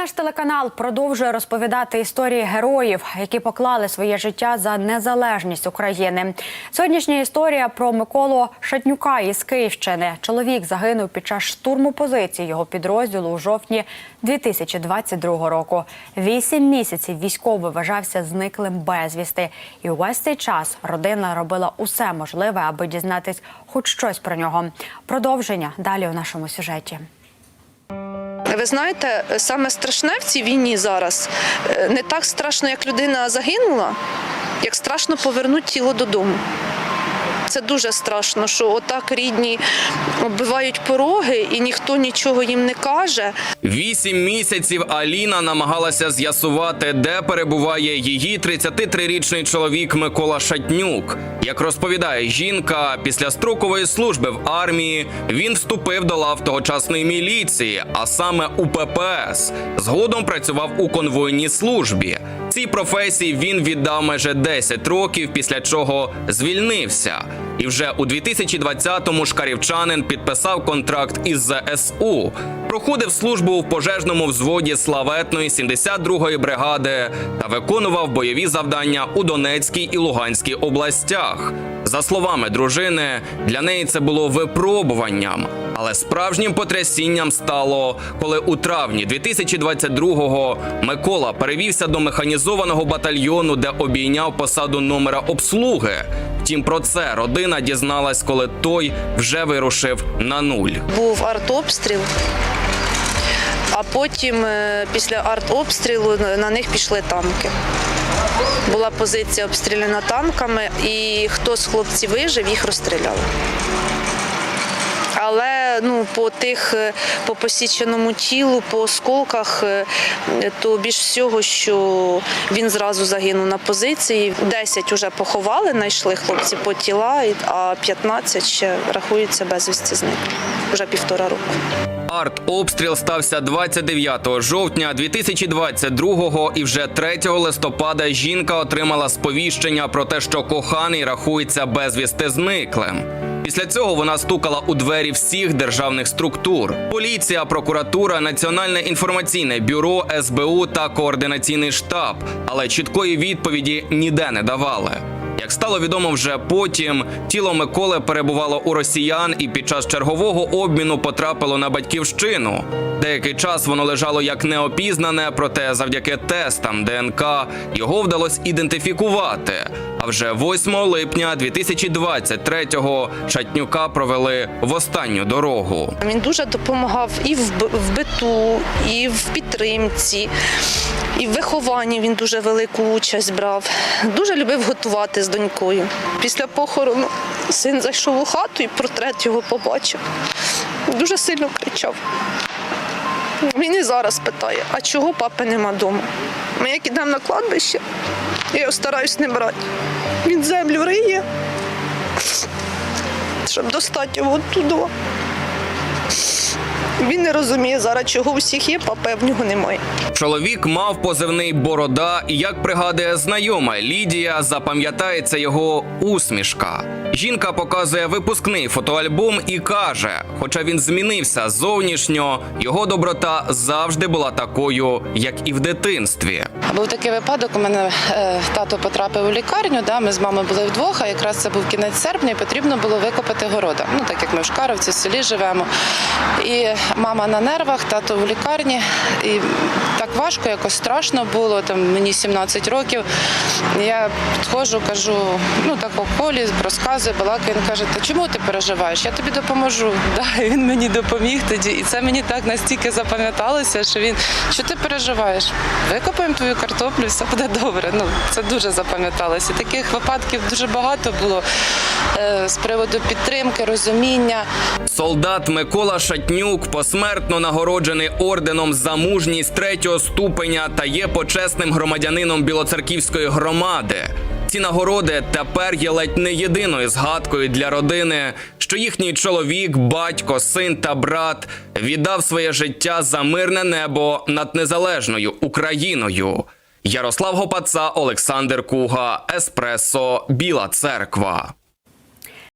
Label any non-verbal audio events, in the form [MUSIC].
Наш телеканал продовжує розповідати історії героїв, які поклали своє життя за незалежність України. Сьогоднішня історія про Миколу Шатнюка із Київщини. Чоловік загинув під час штурму позицій його підрозділу у жовтні 2022 року. Вісім місяців військовий вважався зниклим безвісти, і увесь цей час родина робила усе можливе, аби дізнатись хоч щось про нього. Продовження далі у нашому сюжеті. Ви знаєте, саме страшне в цій війні зараз е, не так страшно, як людина загинула, як страшно повернути тіло додому. Це дуже страшно, що отак рідні оббивають пороги і ніхто нічого їм не каже. Вісім місяців Аліна намагалася з'ясувати, де перебуває її 33-річний чоловік Микола Шатнюк. Як розповідає жінка, після строкової служби в армії він вступив до лав тогочасної міліції, а саме у ППС. Згодом працював у конвойній службі. Цій професії він віддав майже 10 років, після чого звільнився. І вже у 2020-му шкарівчанин підписав контракт із ЗСУ. Проходив службу в пожежному взводі славетної 72-ї бригади та виконував бойові завдання у Донецькій і Луганській областях. За словами дружини, для неї це було випробуванням, але справжнім потрясінням стало, коли у травні 2022-го Микола перевівся до механізованого батальйону, де обійняв посаду номера обслуги. Втім, про це родина дізналась, коли той вже вирушив на нуль. Був артобстріл, а потім е, після артобстрілу на них пішли танки. Була позиція обстріляна танками, і хто з хлопців вижив, їх розстріляли. Але ну по тих е, по посіченому тілу, по осколках, е, то більш всього, що він зразу загинув на позиції. 10 вже поховали, знайшли хлопці по тіла, а 15 ще рахуються безвісті зниклі. Вже півтора року. Артобстріл стався 29 жовтня 2022-го і вже 3 листопада жінка отримала сповіщення про те, що коханий рахується безвісти зниклим. Після цього вона стукала у двері всіх державних структур: поліція, прокуратура, Національне інформаційне бюро, СБУ та координаційний штаб, але чіткої відповіді ніде не давали. Як стало відомо вже потім, тіло Миколи перебувало у росіян і під час чергового обміну потрапило на батьківщину. Деякий час воно лежало як неопізнане, проте завдяки тестам ДНК його вдалося ідентифікувати. А вже 8 липня 2023-го Шатнюка провели в останню дорогу. Він дуже допомагав і в биту, і в підтримці, і в вихованні він дуже велику участь брав. Дуже любив готувати з донькою. Після похорону син зайшов у хату і портрет його побачив. Дуже сильно кричав. Він і зараз питає, а чого папи нема вдома? Ми як ідемо на кладбище, я його стараюсь не брати. Він землю риє, щоб достати його оттуда. Він не розуміє зараз, чого всіх є, папи, в нього немає. Чоловік мав позивний борода, і як пригадує знайома Лідія, запам'ятається його усмішка. Жінка показує випускний фотоальбом і каже: хоча він змінився зовнішньо, його доброта завжди була такою, як і в дитинстві. Був такий випадок. У мене е, тато потрапив у лікарню. Да, ми з мамою були вдвох, а якраз це був кінець серпня, і потрібно було викопати города. Ну так як ми в Шкаровці, в селі живемо. І мама на нервах, тато в лікарні. І так важко, якось страшно було. Там мені 17 років. Я підходжу, кажу, ну так у колі, розказую, балакаю. Він каже, та чому ти переживаєш? Я тобі допоможу. [LAUGHS] Да, він мені допоміг тоді. І це мені так настільки запам'яталося, що він що ти переживаєш? Викопаємо твою картоплю, все буде добре. Ну це дуже запам'яталося. Таких випадків дуже багато було е, з приводу підтримки, розуміння. Солдат Микола Шатнюк посмертно нагороджений орденом за мужність третього ступеня та є почесним громадянином Білоцерківської громади. Ці нагороди тепер є ледь не єдиною згадкою для родини, що їхній чоловік, батько, син та брат віддав своє життя за мирне небо над незалежною Україною. Ярослав Гопаца, Олександр Куга, Еспресо, Біла Церква.